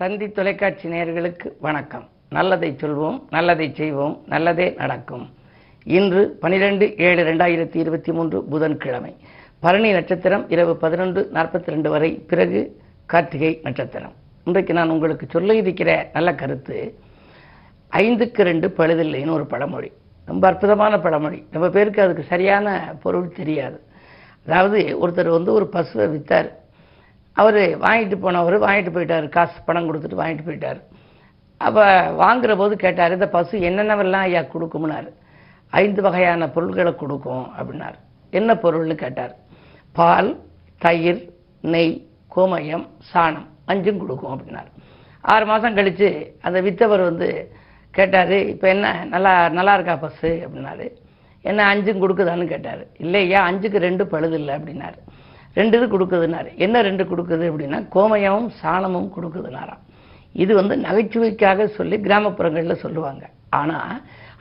தந்தி தொலைக்காட்சி நேயர்களுக்கு வணக்கம். நல்லதை சொல்வோம் நல்லதை செய்வோம் நல்லதே நடக்கும். இன்று பனிரெண்டு ஏழு ரெண்டாயிரத்தி இருபத்தி மூன்று புதன்கிழமை. பரணி நட்சத்திரம் இரவு பதினொன்று நாற்பத்தி ரெண்டு வரை பிறகு கார்த்திகை நட்சத்திரம். இன்றைக்கு நான் உங்களுக்கு சொல்ல இருக்கிற நல்ல கருத்து ஐந்துக்கு ரெண்டு பழுதில்லைன்னு ஒரு பழமொழி. ரொம்ப அற்புதமான பழமொழி. நம்ம பேருக்கு அதுக்கு சரியான பொருள் தெரியாது. அதாவது ஒருத்தர் வந்து ஒரு பசுவை விற்றார் அவர் வாங்கிட்டு போனவர் வாங்கிட்டு போயிட்டார். காசு பணம் கொடுத்துட்டு வாங்கிட்டு போயிட்டார். அப்போ வாங்குற போது கேட்டார் இந்த பசு என்னென்னவெல்லாம் ஐயா கொடுக்கும்னார். ஐந்து வகையான பொருள்களை கொடுக்கும் அப்படின்னார். என்ன பொருள்னு கேட்டார். பால் தயிர் நெய் கோமயம் சாணம் அஞ்சும் கொடுக்கும் அப்படின்னார். ஆறு மாதம் கழித்து அந்த வித்தவர் வந்து கேட்டார் இப்போ என்ன நல்லா நல்லா இருக்கா பஸ்ஸு அப்படின்னாரு. என்ன அஞ்சும் கொடுக்குதான்னு கேட்டார். இல்லையா அஞ்சுக்கு ரெண்டு பழுது இல்லை அப்படின்னாரு. ரெண்டு இது கொடுக்குதுனாரு. என்ன ரெண்டு கொடுக்குது அப்படின்னா கோமயமும் சாணமும் கொடுக்குதுனாராம். இது வந்து நகைச்சுவைக்காக சொல்லி கிராமப்புறங்களில் சொல்லுவாங்க. ஆனால்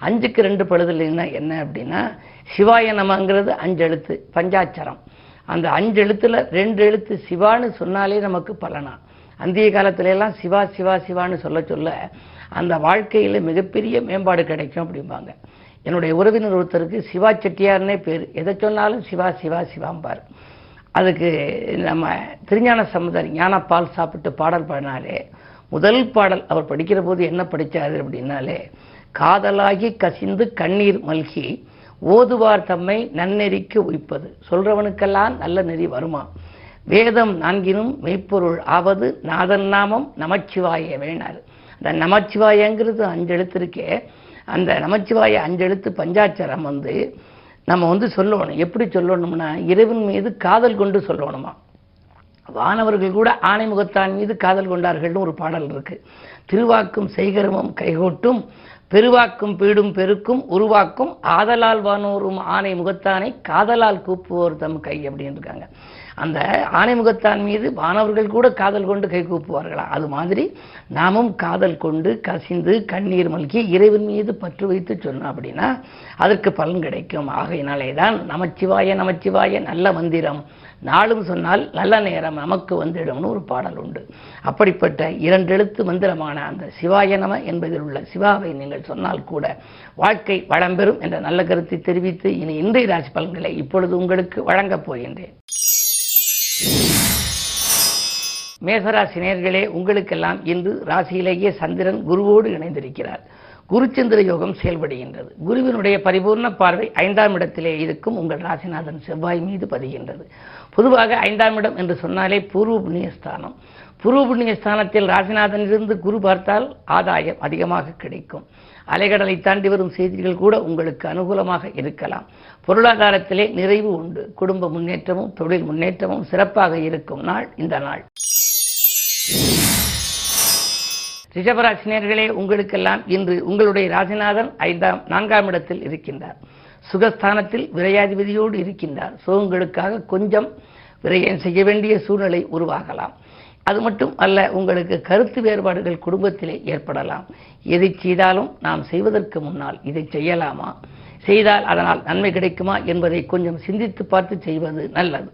அஞ்சுக்கு ரெண்டு பழுது என்ன அப்படின்னா சிவாய நமங்கிறது அஞ்சு எழுத்து பஞ்சாட்சரம். அந்த அஞ்சு எழுத்துல ரெண்டு எழுத்து சிவான்னு சொன்னாலே நமக்கு பலனா? அந்திய காலத்துல எல்லாம் சிவா சிவா சிவான்னு சொல்ல சொல்ல அந்த வாழ்க்கையில் மிகப்பெரிய மேம்பாடு கிடைக்கும் அப்படிம்பாங்க. என்னுடைய உறவினர் ஒருத்தருக்கு சிவா செட்டியார்னே பேர். எதை சொன்னாலும் சிவா சிவா சிவாம்பார். அதுக்கு நம்ம திருஞான சமுதர் ஞானப்பால் சாப்பிட்டு பாடல் பாடினாலே முதல் பாடல் அவர் படிக்கிற போது என்ன படித்தார் அப்படின்னாலே காதலாகி கசிந்து கண்ணீர் மல்கி ஓதுவார் தம்மை நன்னெறிக்கு உய்ப்பது. சொல்றவனுக்கெல்லாம் நல்ல நெறி வருமா? வேதம் நான்கினும் மெய்ப்பொருள் ஆவது நாதன் நாமம் நமச்சிவாய வேணார். அந்த நமச்சிவாயங்கிறது அஞ்சு இருக்கே அந்த நமச்சிவாய அஞ்செழுத்து பஞ்சாட்சரம் வந்து நம்ம வந்து சொல்லணும். எப்படி சொல்லணும்னா இறைவன் மீது காதல் கொண்டு சொல்லணுமா? வானவர்கள் கூட ஆணைமுகத்தான் மீது காதல் கொண்டார்கள்னு ஒரு பாடல் இருக்கு. திருவாக்கும் செய்கரமும் கைகோட்டும் பெருவாக்கும் பீடும் பெருக்கும் உருவாக்கும் ஆதலால் வானோரும் ஆணை முகத்தானை காதலால் கூப்புவோர் தம் கை அப்படின்னு இருக்காங்க. அந்த ஆணைமுகத்தான் மீது மாணவர்கள் கூட காதல் கொண்டு கை கூப்புவார்களா? அது மாதிரி நாமும் காதல் கொண்டு கசிந்து கண்ணீர் மல்கி இறைவன் மீது பற்று வைத்து சொன்னோம் அப்படின்னா அதற்கு பலன் கிடைக்கும். ஆகையினாலே தான் நமச்சிவாய நமச்சிவாய நல்ல மந்திரம். நாளும் சொன்னால் நல்ல நேரம் நமக்கு வந்துடும்னு ஒரு பாடல் உண்டு. அப்படிப்பட்ட இரண்டெழுத்து மந்திரமான அந்த சிவாய நம என்பதில் உள்ள சிவாவை நீங்கள் சொன்னால் கூட வாழ்க்கை வளம்பெறும் என்ற நல்ல கருத்தை தெரிவித்து இனி இன்றைய ராசி பலன்களை இப்பொழுது உங்களுக்கு வழங்கப் போகின்றேன். மேகராசி நேர்களே உங்களுக்கெல்லாம் இன்று ராசியிலேயே சந்திரன் குருவோடு இணைந்திருக்கிறார். குருச்சந்திர யோகம் செயல்படுகின்றது. குருவினுடைய பரிபூர்ண பார்வை ஐந்தாம் இடத்திலே இருக்கும் உங்கள் ராசிநாதன் செவ்வாய் மீது பதிகின்றது. பொதுவாக ஐந்தாம் இடம் என்று சொன்னாலே பூர்வ புண்ணியஸ்தானம். பூர்வ புண்ணியஸ்தானத்தில் ராசிநாதனிலிருந்து குரு பார்த்தால் ஆதாயம் அதிகமாக கிடைக்கும். அலைகடலை தாண்டி வரும் செய்திகள் கூட உங்களுக்கு அனுகூலமாக இருக்கலாம். பொருளாதாரத்திலே நிறைவு உண்டு. குடும்ப முன்னேற்றமும் தொழில் முன்னேற்றமும் சிறப்பாக இருக்கும் நாள் இந்த நாள். ரிஷபராசினியர்களே உங்களுக்கெல்லாம் இன்று உங்களுடைய ராசிநாதன் ஐந்தாம் நான்காம் இடத்தில் இருக்கின்றார். சுகஸ்தானத்தில் விரையாதிபதியோடு இருக்கின்றார். சுகங்களுக்காக கொஞ்சம் விரயம் செய்ய வேண்டிய சூழ்நிலை உருவாகலாம். அது மட்டும் அல்ல உங்களுக்கு கருத்து வேறுபாடுகள் குடும்பத்திலே ஏற்படலாம். எதை செய்தாலும் நாம் செய்வதற்கு முன்னால் இதை செய்யலாமா? செய்தால் அதனால் நன்மை கிடைக்குமா என்பதை கொஞ்சம் சிந்தித்து பார்த்து செய்வது நல்லது.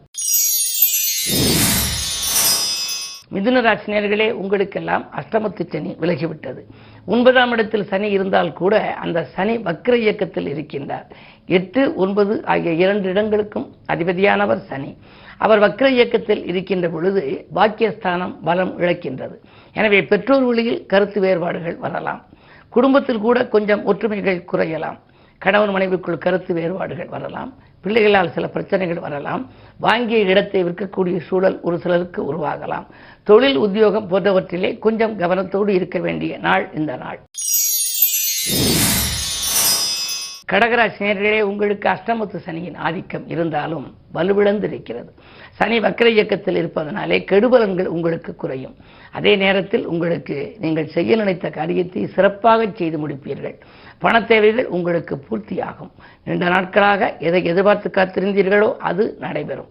மிதுன ராசினியர்களே உங்களுக்கெல்லாம் அஷ்டமத்து சனி விலகிவிட்டது. ஒன்பதாம் இடத்தில் சனி இருந்தால் கூட அந்த சனி வக்ர இயக்கத்தில் இருக்கின்றார். எட்டு ஒன்பது ஆகிய இரண்டு இடங்களுக்கும் அதிபதியானவர் சனி. அவர் வக்ர இயக்கத்தில் இருக்கின்ற பொழுது பாக்கியஸ்தானம் பலம் இழக்கின்றது. எனவே பெற்றோர் வழியில் கருத்து வேறுபாடுகள் வரலாம். குடும்பத்தில் கூட கொஞ்சம் ஒற்றுமைகள் குறையலாம். கணவன் மனைவிக்குள் கருத்து வேறுபாடுகள் வரலாம். பிள்ளைகளால் சில பிரச்சனைகள் வரலாம். வாங்கிய இடத்தை விற்கக்கூடிய சூழல் ஒரு சிலருக்கு உருவாகலாம். தொழில் உத்தியோகம் போன்றவற்றிலே கொஞ்சம் கவனத்தோடு இருக்க வேண்டிய நாள் இந்த நாள். கடகராசினியர்களே உங்களுக்கு அஷ்டமத்து சனியின் ஆதிக்கம் இருந்தாலும் வலுவிழந்து இருக்கிறது சனி வக்கர இயக்கத்தில் இருப்பதனாலே கெடுபலன்கள் உங்களுக்கு குறையும். அதே நேரத்தில் உங்களுக்கு நீங்கள் செய்ய நினைத்த காரியத்தை சிறப்பாக செய்து முடிப்பீர்கள். பண தேவைகள் உங்களுக்கு பூர்த்தியாகும். நீண்ட நாட்களாக எதை எதிர்பார்த்து காத்திருந்தீர்களோ அது நடைபெறும்.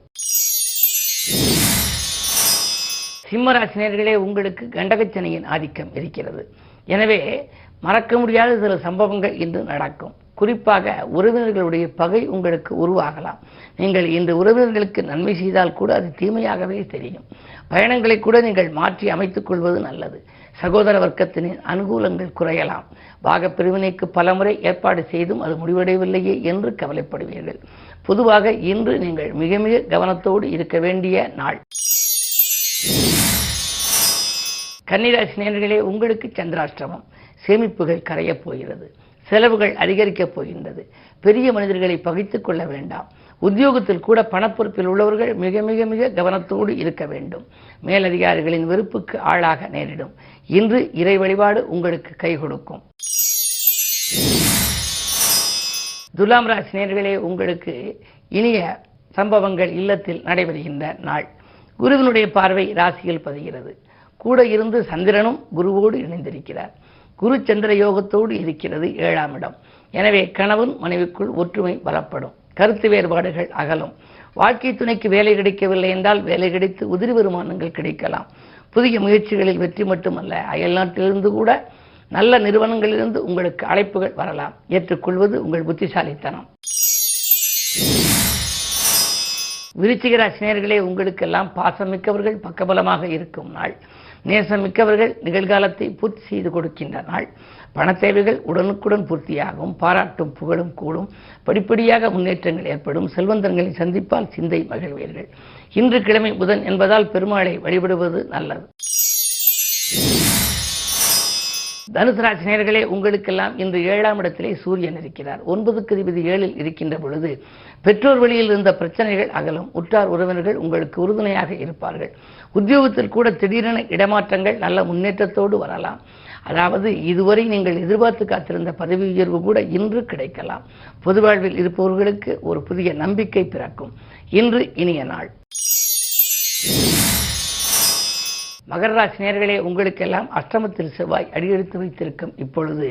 சிம்மராசினியர்களே உங்களுக்கு கண்டகச்சனையின் ஆதிக்கம் இருக்கிறது. எனவே மறக்க முடியாத சில சம்பவங்கள் இன்று நடக்கும். குறிப்பாக உறவினர்களுடைய பகை உங்களுக்கு உருவாகலாம். நீங்கள் இந்த உறவினர்களுக்கு நன்மை செய்தால் கூட அது தீமையாகவே தெரியும். பயணங்களை கூட நீங்கள் மாற்றி அமைத்துக் கொள்வது நல்லது. சகோதர வர்க்கத்தினின் அனுகூலங்கள் குறையலாம். பாக பிரிவினைக்கு பலமுறை ஏற்பாடு செய்தும் அது முடிவடையவில்லையே என்று கவலைப்படுவீர்கள். பொதுவாக இன்று நீங்கள் மிக மிக கவனத்தோடு இருக்க வேண்டிய நாள். கன்னிராசி நேர்களே உங்களுக்கு சந்திராஷ்டிரமம் சேமிப்புகள் கரையப் போகிறது. செலவுகள் அதிகரிக்கப் போகின்றது. பெரிய மனிதர்களை பகைத்துக் கொள்ள வேண்டாம். உத்தியோகத்தில் கூட பணப்பொறுப்பில் உள்ளவர்கள் மிக மிக மிக கவனத்தோடு இருக்க வேண்டும். மேலதிகாரிகளின் வெறுப்புக்கு ஆளாக நேரிடும். இன்று இறை வழிபாடு உங்களுக்கு கை கொடுக்கும். துலாம் ராசி நேர்களே உங்களுக்கு இனிய சம்பவங்கள் இல்லத்தில் நடைபெறுகின்ற நாள். குருவினுடைய பார்வை ராசியில் பதிகிறது. கூட இருந்து சந்திரனும் குருவோடு இணைந்திருக்கிறார். குரு சந்திர யோகத்தோடு இருக்கிறது ஏழாம் இடம். எனவே கணவன் மனைவிக்குள் ஒற்றுமை பலப்படும். கருத்து வேறுபாடுகள் அகலும். வாழ்க்கை துணைக்கு வேலை கிடைக்கவில்லை என்றால் வேலை கிடைத்து உதிரி வருமானங்கள் கிடைக்கலாம். புதிய முயற்சிகளில் வெற்றி மட்டுமல்ல அயல்நாட்டிலிருந்து கூட நல்ல நிறுவனங்களிலிருந்து உங்களுக்கு அழைப்புகள் வரலாம். ஏற்றுக்கொள்வது உங்கள் புத்திசாலித்தனம். விருச்சிகராசினியர்களே உங்களுக்கெல்லாம் பாசமிக்கவர்கள் பக்கபலமாக இருக்கும் நாள். நேசமிக்கவர்கள் நிகழ்காலத்தை பூர்த்தி செய்து கொடுக்கின்ற நாள் பண தேவைகள் உடனுக்குடன் பூர்த்தியாகும் பாராட்டும் புகழும் கூடும். படிப்படியாக முன்னேற்றங்கள் ஏற்படும். செல்வந்தர்களை சந்திப்பால் சிந்தை மகிழ்வீர்கள். இன்று கிழமை புதன் என்பதால் பெருமாளை வழிபடுவது நல்லது. தனுசு ராசி நேர்களே உங்களுக்கெல்லாம் இன்று ஏழாம் இடத்திலே சூரியன் இருக்கிறார். ஒன்பதுக்கு அதிபதி ஏழில் இருக்கின்ற பொழுது பெற்றோர் வழியில் இருந்த பிரச்சனைகள் அகலும். உற்றார் உறவினர்கள் உங்களுக்கு உறுதுணையாக இருப்பார்கள். உத்தியோகத்தில் கூட திடீரென இடமாற்றங்கள் நல்ல முன்னேற்றத்தோடு வரலாம். அதாவது இதுவரை நீங்கள் எதிர்பார்த்து காத்திருந்த பதவி உயர்வு கூட இன்று கிடைக்கலாம். பொது வாழ்வில் இருப்பவர்களுக்கு ஒரு புதிய நம்பிக்கை பிறக்கும். இன்று இனிய நாள். மகர ராசி நேர்களே உங்களுக்கெல்லாம் அஷ்டமத்தில் செவ்வாய் அடியெடுத்து வைத்திருக்கும் இப்பொழுது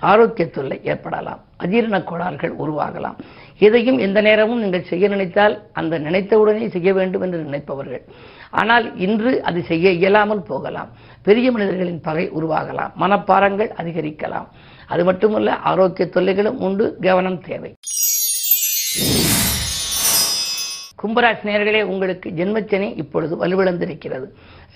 ஆரோக்கிய தொல்லை ஏற்படலாம். அஜீரண கோளாறுகள் உருவாகலாம். எதையும் எந்த நேரமும் நீங்கள் செய்ய நினைத்தால் அந்த நினைத்தவுடனே செய்ய வேண்டும் என்று நினைப்பவர்கள். ஆனால் இன்று அது செய்ய இயலாமல் போகலாம். பெரிய மனிதர்களின் பகை உருவாகலாம். மனப்பாரங்கள் அதிகரிக்கலாம். அது மட்டுமல்ல ஆரோக்கிய தொல்லைகளும் உண்டு. கவனம் தேவை. கும்பராசி நேர்களே உங்களுக்கு ஜென்மச்சனி இப்பொழுது வலுவிழந்திருக்கிறது.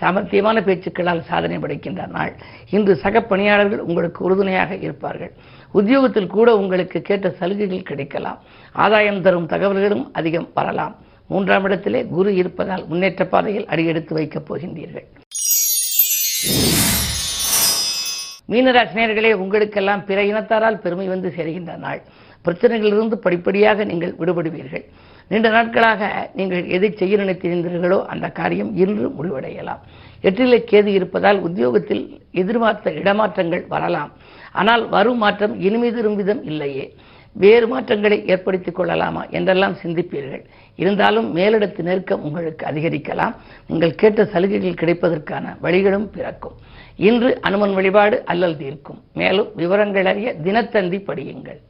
சாமர்த்தியமான பேச்சுக்களால் சாதனை படைக்கின்ற நாள் இன்று சக பணியாளர்கள் உங்களுக்கு உறுதுணையாக இருப்பார்கள். உத்தியோகத்தில் கூட உங்களுக்கு கேட்ட சலுகைகள் கிடைக்கலாம். ஆதாயம் தரும் தகவல்களும் அதிகம் வரலாம். மூன்றாம் இடத்திலே குரு இருப்பதால் முன்னேற்ற பாதையில் அடியெடுத்து வைக்கப் போகின்றீர்கள். மீனராசினியர்களே உங்களுக்கெல்லாம் பிற இனத்தாரால் பெருமை வந்து சேர்கின்ற நாள். பிரச்சனைகளிலிருந்து படிப்படியாக நீங்கள் விடுபடுவீர்கள். நீண்ட நாட்களாக நீங்கள் எதை செய்ய நினைத்திருந்தீர்களோ அந்த காரியம் இன்று முடிவடையலாம். எட்டிலே கேது இருப்பதால் உத்தியோகத்தில் எதிர்பார்த்த இடமாற்றங்கள் வரலாம். ஆனால் வரும் மாற்றம் இனிமிதிரும் விதம் இல்லையே. வேறு மாற்றங்களை ஏற்படுத்திக் கொள்ளலாமா என்றெல்லாம் சிந்திப்பீர்கள். இருந்தாலும் மேலிடத்து நெருக்கம் உங்களுக்கு அதிகரிக்கலாம். நீங்கள் கேட்ட சலுகைகள் கிடைப்பதற்கான வழிகளும் பிறக்கும். இன்று அனுமன் வழிபாடு அல்லல் தீர்க்கும். மேலும் விவரங்கள் அறிய தினத்தந்தி படியுங்கள்.